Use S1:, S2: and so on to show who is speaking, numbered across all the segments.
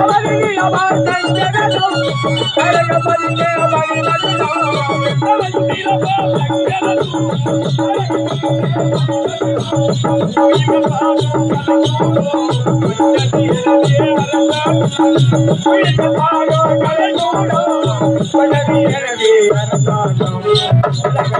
S1: ಅವರಿಗೆ ಅವಾರ್ಥ ಇದ್ದೇನೋ ಕಡೆಗೆ ಬಂದಿದೆ ಅವರಿಗೆ ಕಡೆ ನೋಡೋ ಕಡೆ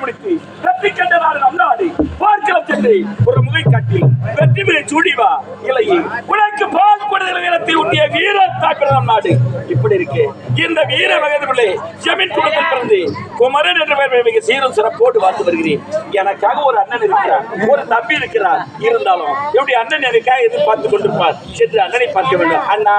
S2: முடித்து தப்பி கண்டனாடு நம் நாடு பார்க்கலாம் சென்று ஒரு முகை காட்டி வெற்றி விலை சூடிவா இலையே உனக்கு பால் கொடுதல் வீரத்தில் உண்டிய வீர தாக்குதல் நம் நாடு. இப்படி இருக்கு. இந்த வீர வகதிலே ஜமீன் குளத்தில் பிறந்து குமரன் என்ற பெயர் மிக சீரும் சிறப்போடு பார்த்து வருகிறேன். எனக்காக ஒரு அண்ணன் இருக்கிறார் ஒரு தம்பி இருக்கிறார். இருந்தாலும் எப்படி அண்ணன் எனக்காக எதிர்பார்த்து கொண்டிருப்பார்? சென்று அண்ணனை பார்க்க வேண்டும். அண்ணா!